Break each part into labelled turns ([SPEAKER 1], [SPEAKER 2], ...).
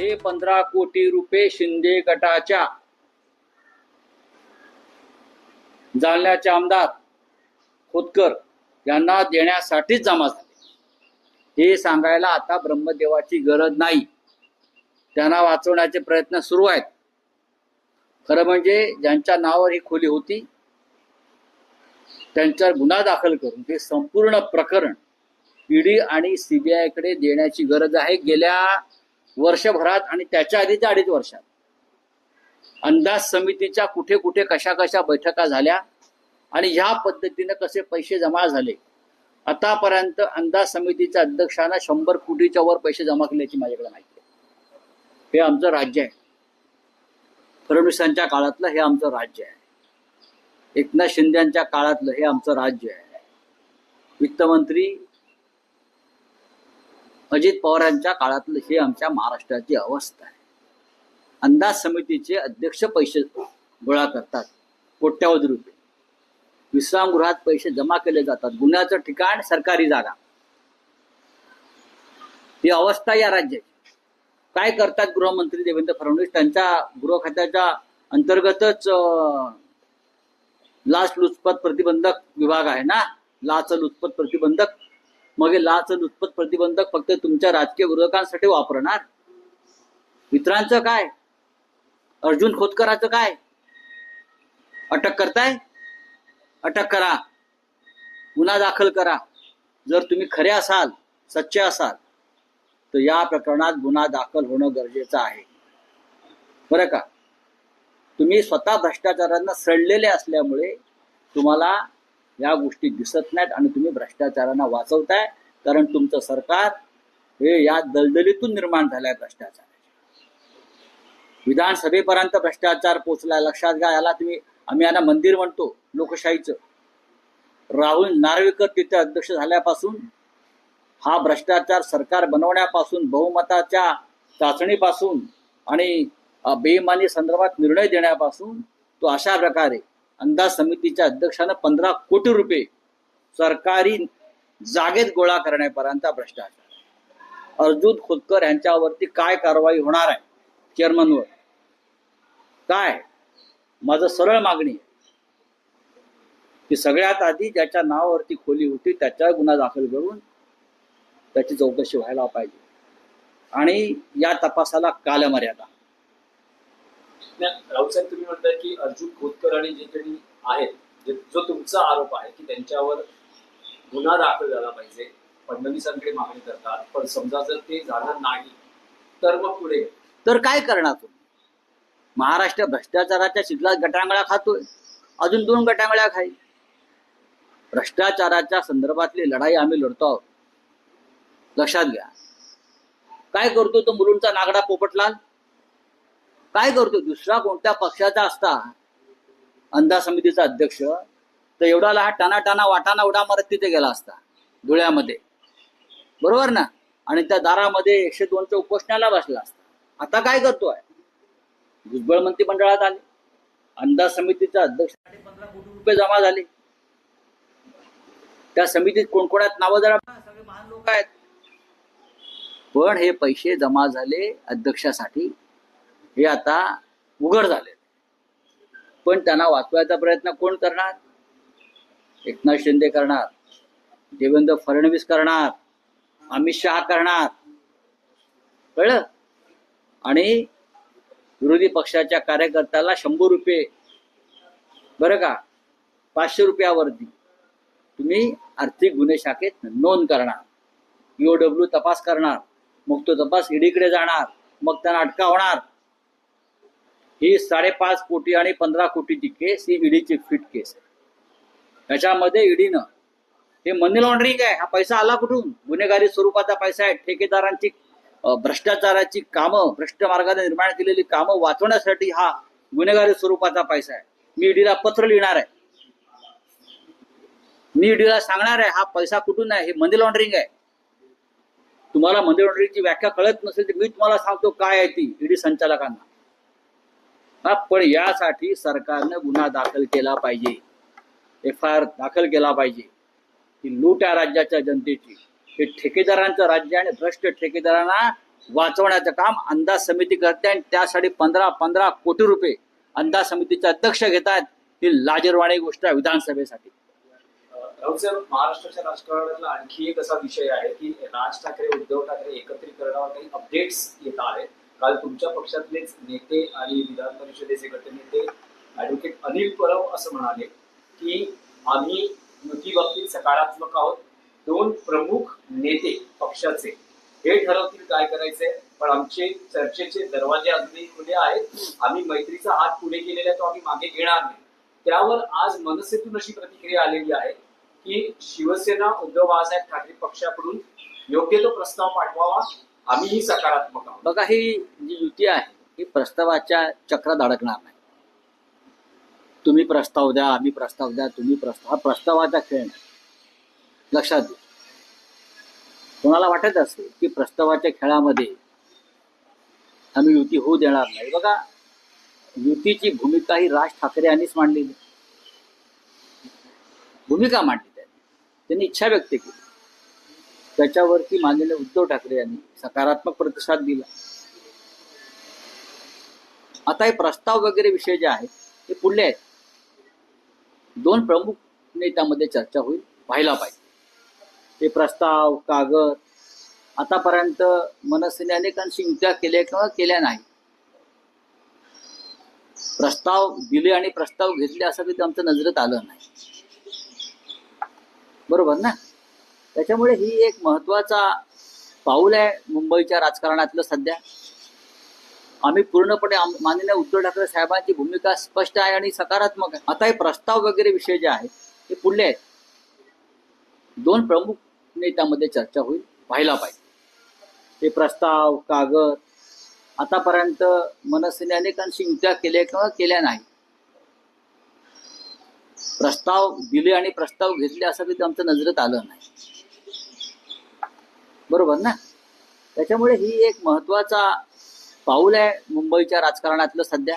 [SPEAKER 1] हे पंधरा कोटी रुपये शिंदे गटाच्या जालन्याचे आमदार खोतकर यांना देण्यासाठीच जमा झाले. हे सांगायला आता ब्रह्मदेवाची गरज नाही. त्यांना वाचवण्याचे प्रयत्न सुरू आहेत. खरं म्हणजे ज्यांच्या नावावर ही खोली होती त्यांच्यावर गुन्हा दाखल करून ते संपूर्ण प्रकरण ईडी आणि सीबीआयकडे देण्याची गरज आहे. गेल्या वर्षभरात आणि त्याच्या आधीच्या अडीच वर्षात. अंदाज समितीच्या कुठे कुठे कशा कशा बैठका झाल्या आणि ह्या पद्धतीने कसे पैसे जमा झाले. आतापर्यंत अंदाज समितीच्या अध्यक्षांना शंभर कोटीच्या वर पैसे जमा केल्याची माझ्याकडे माहिती आहे. हे आमचं राज्य आहे. फडणवीसांच्या काळातलं हे आमचं राज्य आहे. एकनाथ शिंदेच्या काळातलं हे आमचं राज्य आहे. वित्तमंत्री अजित पवारांच्या काळातलं हे आमच्या महाराष्ट्राची अवस्था आहे. अंदाज समितीचे अध्यक्ष पैसे गोळा करतात कोट्यावधी रुपये. विश्रामगृहात पैसे जमा केले जातात गुन्ह्याचं ठिकाण सरकारी जागा. ही अवस्था या राज्याची. काय करतात गृहमंत्री देवेंद्र फडणवीस? त्यांच्या गृह खात्याच्या अंतर्गतच लाच लुचपत प्रतिबंधक विभाग आहे ना? लाच लुचपत प्रतिबंधक मग हे लाच लुचपत प्रतिबंधक फक्त तुमच्या राजकीय विरोधकांसाठी वापरणार? मित्रांचं काय? अर्जुन खोतकराचं काय? अटक करताय? अटक करा. गुन्हा दाखल करा. जर तुम्ही खरे असाल सच्चे असाल तर या प्रकरणात गुन्हा दाखल होणं गरजेचं आहे. बरं का? तुम्ही स्वतः भ्रष्टाचारांना सडलेले असल्यामुळे तुम्हाला या गोष्टी दिसत नाहीत आणि तुम्ही भ्रष्टाचारांना वाचवताय कारण तुमचं सरकार हे या दलदलीतून निर्माण झालाय भ्रष्टाचार. विधानसभेपर्यंत भ्रष्टाचार पोचलाय लक्षात घ्या याला तुम्ही आम्ही यांना मंदिर म्हणतो लोकशाहीचं. राहुल नार्वेकर तिथे अध्यक्ष झाल्यापासून हा भ्रष्टाचार सरकार बनवण्यापासून बहुमताच्या चाचणीपासून आणि बेमानी बेईमानी संदर्भात निर्णय देण्यापासून तो अशा प्रकारे अंदाज समितीच्या अध्यक्षानं पंधरा कोटी रुपये सरकारी जागेत गोळा करण्यापर्यंत भ्रष्टाचार अर्जुन खोतकर यांच्यावरती काय कारवाई होणार आहे? चेअरमनवर काय? माझं सरळ मागणी आहे. की सगळ्यात आधी ज्याच्या नावावरती खोली होती त्याच्यावर गुन्हा दाखल करून त्याची चौकशी व्हायला पाहिजे. आणि या तपासाला कालमर्यादा.
[SPEAKER 2] राहुल साहेब तुम्ही म्हणताय की अर्जुन खोतकर आणि जे कोणी आहेत जो तुमचा आरोप आहे की त्यांच्यावर गुन्हा दाखल झाला पाहिजे फडणवीसांकडे मागणी करतात पण समजा जर ते झालं नाही तर मग पुढे?
[SPEAKER 1] तर काय करणार तुम्ही? महाराष्ट्र भ्रष्टाचाराच्या शिकला गटांगळा खातोय. अजून दोन गटांगळ्या खाईल. भ्रष्टाचाराच्या संदर्भातली लढाई आम्ही लढतो आहोत. लक्षात घ्या. काय करतो तो मुलुंडचा नागडा पोपटलाल? काय करतो? दुसरा कोणत्या पक्षाचा असता अंदाज समितीचा अध्यक्ष तर एवढा हा टाना वाटाना उडा मारत तिथे गेला असता धुळ्यामध्ये. बरोबर ना? आणि त्या दारामध्ये एकशे दोनच्या उपोषणाला बसला असता. आता काय करतोय? भुजबळ मंत्रिमंडळात आले. अंदाज समितीचा अध्यक्ष पंधरा कोटी रुपये जमा झाले. त्या समितीत कोणकोणात नावं जरा सगळे महान लोक आहेत. पण हे पैसे जमा झाले अध्यक्षासाठी. हे आता उघड झाले. पण त्यांना वाचवायचा प्रयत्न कोण करणार? एकनाथ शिंदे करणार. देवेंद्र फडणवीस करणार. अमित शहा करणार. कळलं? आणि विरोधी पक्षाच्या कार्यकर्त्याला शंभर रुपये. बरं का? पाचशे रुपयावरती. तुम्ही आर्थिक गुन्हे शाखेत नोंद करणार. ईओडब्ल्यू तपास करणार. मग तो तपास ईडीकडे जाणार. मग त्यांना अटका होणार. ही साडेपाच कोटी आणि पंधरा कोटीची केस ही ईडीची फिट केस आहे. त्याच्यामध्ये ईडीनं हे मनी लॉन्ड्रिंग आहे हा पैसा आला कुठून? गुन्हेगारी स्वरूपाचा पैसा आहे ठेकेदारांची भ्रष्टाचाराची कामं भ्रष्ट मार्गाने निर्माण केलेली कामं वाचवण्यासाठी हा गुन्हेगारी स्वरूपाचा पैसा आहे. मी ईडीला पत्र लिहिणार आहे. मी ईडीला सांगणार आहे हा पैसा कुठून आहे? हे मनी लॉन्ड्रिंग आहे. तुम्हाला मनी लॉन्ड्रिंगची व्याख्या कळत नसेल तर मी तुम्हाला सांगतो काय आहे ती ईडी संचालकांना. हा पण यासाठी सरकारनं गुन्हा दाखल केला पाहिजे. एफ आय आर दाखल केला पाहिजे. ही लूट आहे राज्याच्या जनतेची हे ठेकेदारांचं राज्य आणि भ्रष्ट ठेकेदारांना वाचवण्याचं काम अंदाज समिती करते आणि त्यासाठी पंधरा पंधरा कोटी रुपये अंदाज समितीचे अध्यक्ष घेतात ही लाजरवाणी गोष्ट आहे विधानसभेसाठी.
[SPEAKER 2] महाराष्ट्राच्या राजकारणातला आणखी एक असा विषय आहे की राज ठाकरे उद्धव ठाकरे एकत्रीकरणावर काही अपडेट्स येत आहेत. काल तुमच्या पक्षातलेच नेते आणि विधान परिषदेचे गटनेते ऍडव्होकेट अनिल परब असं म्हणाले की आम्ही युती बाबतीत सकारात्मक आहोत. दोन प्रमुख नेते पक्षाचे हे ठरवतील काय करायचंय. पण आमचे चर्चेचे दरवाजे अजूनही खुले आहेत. आम्ही मैत्रीचा हात पुढे केलेला तो आम्ही मागे घेणार नाही. त्यावर आज मनसेतून अशी प्रतिक्रिया आलेली आहे की शिवसेना उद्धव बाळासाहेब ठाकरे पक्षाकडून योग्य तो प्रस्ताव पाठवावा. आम्हीही सकारात्मक आहोत.
[SPEAKER 1] बघा ही जी युती आहे ही प्रस्तावाच्या चक्रात अडकणार नाही. तुम्ही प्रस्ताव द्या आम्ही प्रस्ताव द्या तुम्ही प्रस्ताव हा प्रस्तावाचा खेळ नाही. लक्षात घ्या. कोणाला वाटत असेल की प्रस्तावाच्या खेळामध्ये आम्ही युती होऊ देणार नाही. बघा युतीची भूमिका ही राज ठाकरे यांनीच मांडलेली भूमिका मांडली त्यांनी. त्यांनी इच्छा व्यक्त केली. त्याच्यावरती मानलेले उद्धव ठाकरे यांनी सकारात्मक प्रतिसाद दिला. आता हे प्रस्ताव वगैरे विषय जे आहेत ते पुढले आहेत. दोन प्रमुख नेत्यामध्ये चर्चा होईल व्हायला पाहिजे. ते प्रस्ताव कागद आतापर्यंत मनसेने अनेकांशी युत्या केल्या किंवा केल्या नाही प्रस्ताव दिले आणि प्रस्ताव घेतले असं कधी आमच्या नजरेत आलं नाही. बरोबर ना? त्याच्यामुळे ही एक महत्त्वाचा पाऊल आहे मुंबईच्या राजकारणातलं सध्या. आम्ही पूर्णपणे माननीय उद्धव ठाकरे साहेबांची भूमिका स्पष्ट आहे आणि सकारात्मक आहे. आता हे प्रस्ताव वगैरे विषय जे आहेत ते पुढले आहेत. दोन प्रमुख नेत्यामध्ये चर्चा होईल व्हायला पाहिजे. हे प्रस्ताव कागद आतापर्यंत मनसेने अनेकांशी युत्या केल्या किंवा केल्या नाही प्रस्ताव दिले आणि प्रस्ताव घेतले असं कधी आमच्या नजरेत आलं नाही. बरोबर ना? त्याच्यामुळे ही एक महत्त्वाचा पाऊल आहे मुंबईच्या राजकारणातलं सध्या.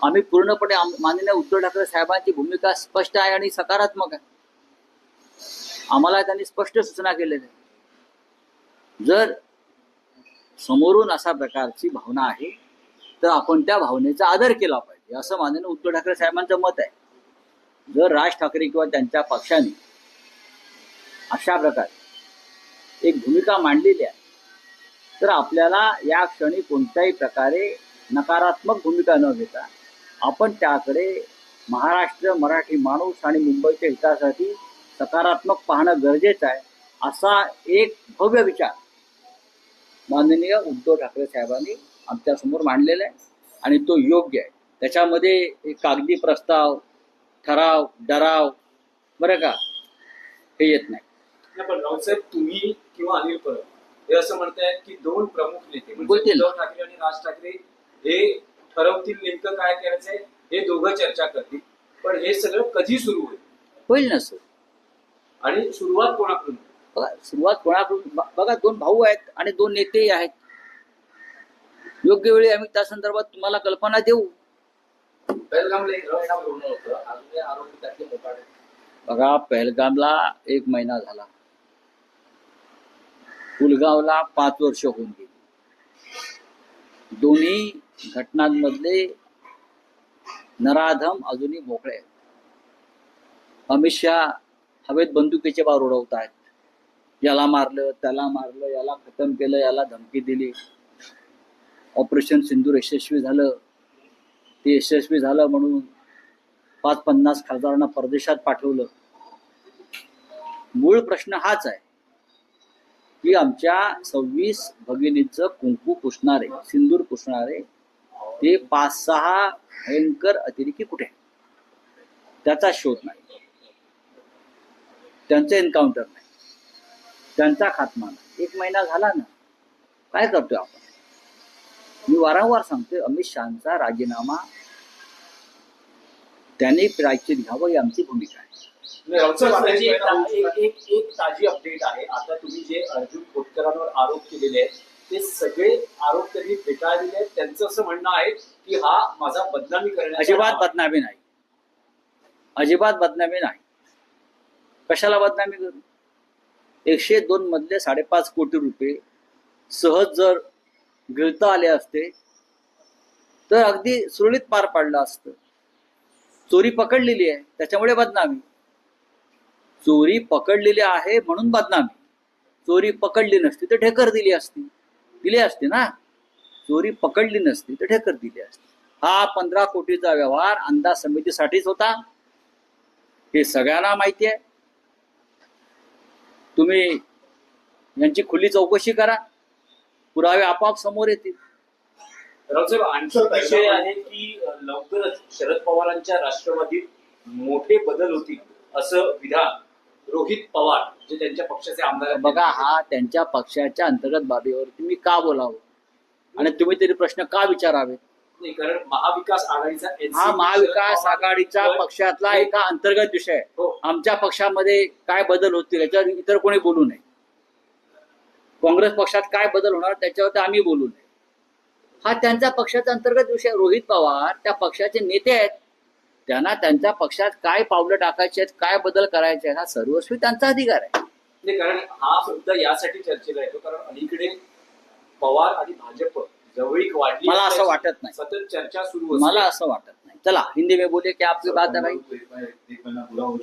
[SPEAKER 1] आम्ही पूर्णपणे माननीय उद्धव ठाकरे साहेबांची भूमिका स्पष्ट आहे आणि सकारात्मक आहे. आम्हाला त्यांनी स्पष्ट सूचना केलेल्या आहे जर समोरून अशा प्रकारची भावना आहे तर आपण त्या भावनेचा आदर केला पाहिजे असं माननीय उद्धव ठाकरे साहेबांचं मत आहे. जर राज ठाकरे किंवा त्यांच्या पक्षाने अशा प्रकारे एक भूमिका मांडलेली आहे. तर आपल्याला या क्षणी कोणत्याही प्रकारे नकारात्मक भूमिका न घेता आपण त्याकडे महाराष्ट्र मराठी माणूस आणि मुंबईच्या हितासाठी सकारात्मक पाहणं गरजेचं आहे असा एक भव्य विचार माननीय उद्धव ठाकरे साहेबांनी आमच्यासमोर मांडलेला आहे आणि तो योग्य आहे. त्याच्यामध्ये एक कागदी प्रस्ताव ठराव डराव बरं का? हे येत नाही,
[SPEAKER 2] पण साहेब तुम्ही किंवा अनिल परब हे असं म्हणतायत की दोन प्रमुख नेते म्हणजे. उद्धव ठाकरे आणि राज ठाकरे हे ठरवतील नेमकं काय करायचंय हे दोघं चर्चा करतील. पण हे सगळं कधी सुरू होईल?
[SPEAKER 1] होईल ना सर.
[SPEAKER 2] आणि सुरुवात कोणाकडून
[SPEAKER 1] बघा सुरुवात कोणाकडून? बघा दोन भाऊ आहेत आणि दोन नेतेही आहेत. योग्य वेळी आम्ही त्या संदर्भात तुम्हाला कल्पना देऊ.
[SPEAKER 3] बेलगामला एक होतं.
[SPEAKER 1] बघा पहलगामला एक महिना झाला. पुलगावला पाच वर्ष होऊन गेली. दोन्ही घटनांमधले नराधम अजूनही मोकळे आहेत. अमित शहा हवेत बंदुकीचे बार उडवत आहेत याला मारलं त्याला मारलं याला खतम केलं याला धमकी दिली. ऑपरेशन सिंदूर यशस्वी झालं. ते यशस्वी झालं म्हणून पाच पन्नास खासदारांना परदेशात पाठवलं. मूळ प्रश्न हाच आहे. की आमच्या सव्वीस भगिनीचं कुंकू पुसणारे सिंदूर पुसणारे ते पाच सहा भयंकर अतिरेकी कुठे त्याचा शोध नाही. त्यांचं एन्काउंटर नाही. त्यांचा खात्मा नाही. एक महिना झाला ना काय करतोय आपण? मी वारंवार सांगतोय अमित शहाचा राजीनामा त्यांनी प्रायचित घ्यावं ही आमची भूमिका आहे.
[SPEAKER 2] एक एक- एक एक ताजी अपडेट आहे. आता तुम्ही जे अर्जुन खोतकरांवर आरोप केलेले आहेत ते सगळे आरोप त्यांनी फेटाळलेले आहेत. त्यांचं असं म्हणणं आहे की हा माझा बदनामी करण्याचा
[SPEAKER 1] अजिबात
[SPEAKER 2] हा-
[SPEAKER 1] बदनामी नाही. अजिबात बदनामी नाही. कशाला बदनामी करू? एकशे दोन मधले साडेपाच कोटी रुपये सहज जर गिळता आले असते तर अगदी सुरळीत पार पाडलं असतं. चोरी पकडलेली आहे त्याच्यामुळे बदनामी. चोरी पकडलेली आहे म्हणून बदनामी. चोरी पकडली नसती तर ढेकर दिली असती. दिली असती ना? चोरी पकडली नसती तर ढेकर दिली असती. हा पंधरा कोटीचा व्यवहार अंदाज समितीसाठीच होता. हे सगळ्यांना माहिती आहे. तुम्ही यांची खुली चौकशी करा. पुरावे आपोआप समोर येतील.
[SPEAKER 2] रावसाहेब आणखी विषय आहे की लवकरच शरद पवारांच्या राष्ट्रवादीत मोठे बदल होतील असं विधान रोहित पवार जे त्यांच्या पक्षाचे आमदार आहेत,
[SPEAKER 1] बघा हा त्यांच्या पक्षाच्या अंतर्गत बाबीवरती मी का बोलावं? आणि तुम्ही तरी प्रश्न का विचारावे
[SPEAKER 2] नाही कारण महाविकास आघाडीचा NCP
[SPEAKER 1] हा महाविकास
[SPEAKER 2] पवार
[SPEAKER 1] पक्षातला एका अंतर्गत विषय. आहे.
[SPEAKER 2] हो.
[SPEAKER 1] आमच्या पक्षामध्ये काय बदल होतील याच्यावर इतर कोणी बोलू नये. काँग्रेस पक्षात काय बदल होणार त्याच्यावर आम्ही बोलू नये. हा त्यांच्या पक्षाचा अंतर्गत विषय. आहे. रोहित पवार त्या पक्षाचे नेते आहेत. त्यांना त्यांच्या पक्षात काय पावलं टाकायचे आहेत काय बदल करायचे हा सर्वस्वी त्यांचा अधिकार आहे
[SPEAKER 2] कारण हा मुद्दा यासाठी चर्चेला येतो कारण अलीकडे पवार आणि भाजप जवळीक वाढली
[SPEAKER 1] मला असं वाटत नाही.
[SPEAKER 2] सतत चर्चा सुरू.
[SPEAKER 1] मला असं वाटत नाही चला हिंदी में बोलिए क्या आपकी बात है भाई
[SPEAKER 4] हो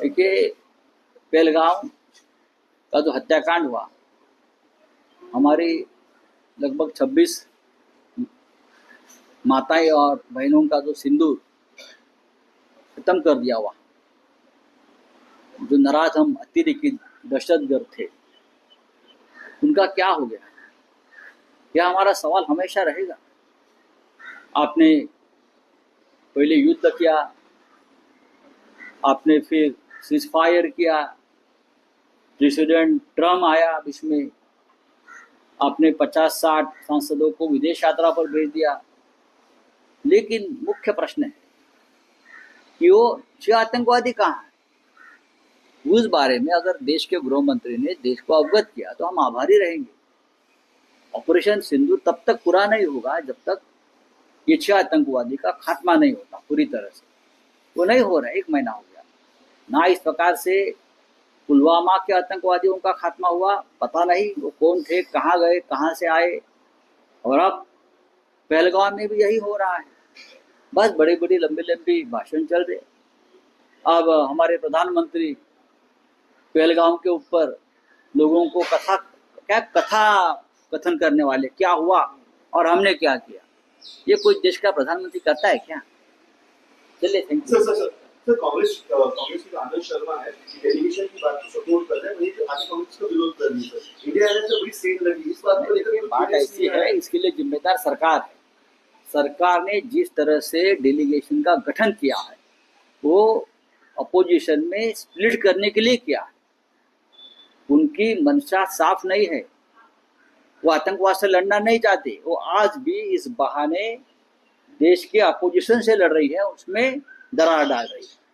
[SPEAKER 1] देखिए पहलगांव का जो हत्याकांड हुआ हमारी लगभग 26 माताएँ और बहनों का जो सिंदूर खत्म कर दिया हुआ। जो नाराज़ हम अतिरेकी दहशतगर्द थे, उनका क्या हो गया? यह हमारा सवाल हमेशा रहेगा। आपने पहले युद्ध किया, आपने फिर सीज फायर किया प्रेसिडेंट ट्रंप आया बीच आपने 50-60 सांसदों को विदेश यात्रा पर भेज दिया। लेकिन मुख्य प्रश्न है कि वो छह आतंकवादी कहाँ है? उस बारे में अगर देश के गृह मंत्री ने देश को अवगत किया तो हम आभारी रहेंगे। ऑपरेशन सिंदूर तब तक पूरा नहीं होगा जब तक ये छह आतंकवादी का खात्मा नहीं होता पूरी तरह से। वो नहीं हो रहा, एक महीना हो गया। ना इस प्रकार से पुलवामा के आतंकवादियों का खात्मा हुआ, पता नहीं वो कौन थे, कहाँ गए, कहाँ से आए। और अब पहलगाम में भी यही हो रहा है। बस बड़ी बड़ी लंबी लंबी भाषण चल रहे अब हमारे प्रधानमंत्री पहलगाम के ऊपर लोगों को कथा क्या कथा कथन करने वाले क्या हुआ और हमने क्या किया? ये कोई देश का प्रधानमंत्री करता है क्या? चलिए thank you
[SPEAKER 4] sir sir sir sir Congress Congress के आनंद शर्मा है डेलीगेशन की बात को सपोर्ट कर रहे हैं वही आगे कांग्रेस का विरोध कर रही है। इंडिया तो बड़ी सेल लगी इस बात को लेकर
[SPEAKER 1] बात ऐसी है। इसके लिए जिम्मेदार सरकार है। सरकार ने जिस तरह से डेलीगेशन का गठन किया है, वो अपोजिशन में स्प्लिट करने के लिए किया है। उनकी मंशा साफ़ नहीं है। वो आतंकवाद से लड़ना नहीं चाहते। वो आज भी इस बहाने देश के अपोजिशन से लड़ रही है, उसमें दरार डाल रही है।